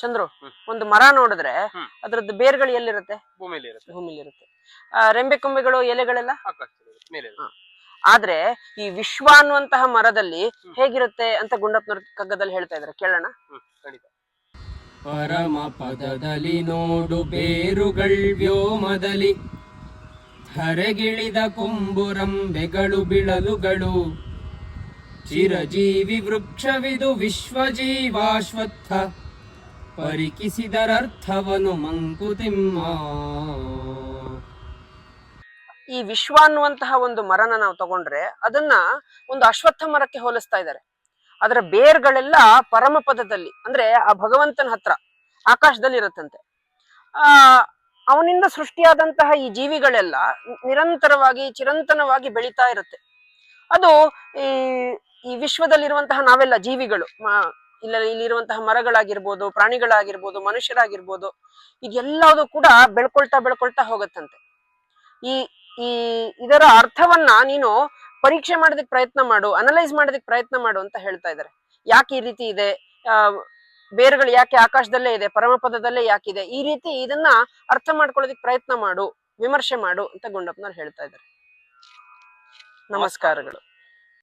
ಚಂದ್ರು ಒಂದು ಮರ ನೋಡಿದ್ರೆ. ಅದ್ರದ್ದು ಬೇರ್ಗಳು ಎಲ್ಲಿರುತ್ತೆ ಭೂಮಿಯಲ್ಲಿ ಇರುತ್ತೆ ಭೂಮಿಲಿ ಇರುತ್ತೆ ಆ, ರೆಂಬೆ ಕೊಂಬೆಗಳು ಎಲೆಗಳೆಲ್ಲ? ಆಕಾಶದಲ್ಲಿ ಇರುತ್ತೆ, ಮೇಲೆ ಇರುತ್ತೆ. ಆದ್ರೆ ಈ ವಿಶ್ವ ಅನ್ನುವಂತಹ ಮರದಲ್ಲಿ ಹೇಗಿರುತ್ತೆ ಅಂತ ಗುಂಡಪ್ಪನವ್ರ ಕಗ್ಗದಲ್ಲಿ ಹೇಳ್ತಾ ಇದಾರೆ ಕೇಳೋಣ. ಹ್ಮ್ ಖಂಡಿತ. ಪರಮ ಪದದಲ್ಲಿ ನೋಡು ಬೇರುಗಳ್ ವ್ಯೋಮದಲ್ಲಿ. ಧರೆಗಿಳಿದ ಕೊಂಬುರಂಬೆಗಳು ಬಿಳಲುಗಳು. ಚಿರಜೀವಿ ವೃಕ್ಷವಿದು ವಿಶ್ವಜೀವಾಶ್ವತ್ಥ. ಪರಿಕಿಸಿದರರ್ಥವನು ಮಂಕುತಿಮ್ಮ. ಈ ವಿಶ್ವ ಅನ್ನುವಂತಹ ಒಂದು ಮರನ ನಾವು ತಗೊಂಡ್ರೆ ಅದನ್ನ ಒಂದು ಅಶ್ವತ್ಥ ಮರಕ್ಕೆ ಹೋಲಿಸ್ತಾ ಇದ್ದಾರೆ. ಅದರ ಬೇರ್ಗಳೆಲ್ಲ ಪರಮ ಪದದಲ್ಲಿ, ಅಂದ್ರೆ ಆ ಭಗವಂತನ ಹತ್ರ ಆಕಾಶದಲ್ಲಿ ಇರುತ್ತಂತೆ ಆ, ಅವನಿಂದ ಸೃಷ್ಟಿಯಾದಂತಹ ಈ ಜೀವಿಗಳೆಲ್ಲ ನಿರಂತರವಾಗಿ, ಚಿರಂತನವಾಗಿ ಬೆಳೀತಾ ಇರುತ್ತೆ. ಅದು ಈ ಈ ವಿಶ್ವದಲ್ಲಿರುವಂತಹ ನಾವೆಲ್ಲ ಜೀವಿಗಳು ಇಲ್ಲ ಇಲ್ಲಿರುವಂತಹ ಮರಗಳಾಗಿರ್ಬೋದು, ಪ್ರಾಣಿಗಳಾಗಿರ್ಬೋದು, ಮನುಷ್ಯರಾಗಿರ್ಬೋದು ಇದೆಲ್ಲವೂ ಕೂಡ ಬೆಳ್ಕೊಳ್ತಾ ಬೆಳ್ಕೊಳ್ತಾ ಹೋಗುತ್ತಂತೆ. ಈ ಈ ಇದರ ಅರ್ಥವನ್ನ ನೀನು ಪರೀಕ್ಷೆ ಮಾಡೋದಕ್ಕೆ ಪ್ರಯತ್ನ ಮಾಡು ಅನಲೈಸ್ ಮಾಡೋದಕ್ಕೆ ಪ್ರಯತ್ನ ಮಾಡು ಅಂತ ಹೇಳ್ತಾ ಇದ್ದಾರೆ. ಯಾಕೆ ಈ ರೀತಿ ಇದೆ? ಬೇರುಗಳು ಯಾಕೆ ಆಕಾಶದಲ್ಲೇ ಇದೆ ಪರಮಪದದಲ್ಲೇ ಯಾಕಿದೆ ಈ ರೀತಿ ಇದನ್ನ ಅರ್ಥ ಮಾಡ್ಕೊಳ್ಳೋದಕ್ಕೆ ಪ್ರಯತ್ನ ಮಾಡು, ವಿಮರ್ಶೆ ಮಾಡು ಅಂತ ಗುಂಡಪ್ಪನವ್ರು ಹೇಳ್ತಾ ಇದ್ದಾರೆ. ನಮಸ್ಕಾರಗಳು.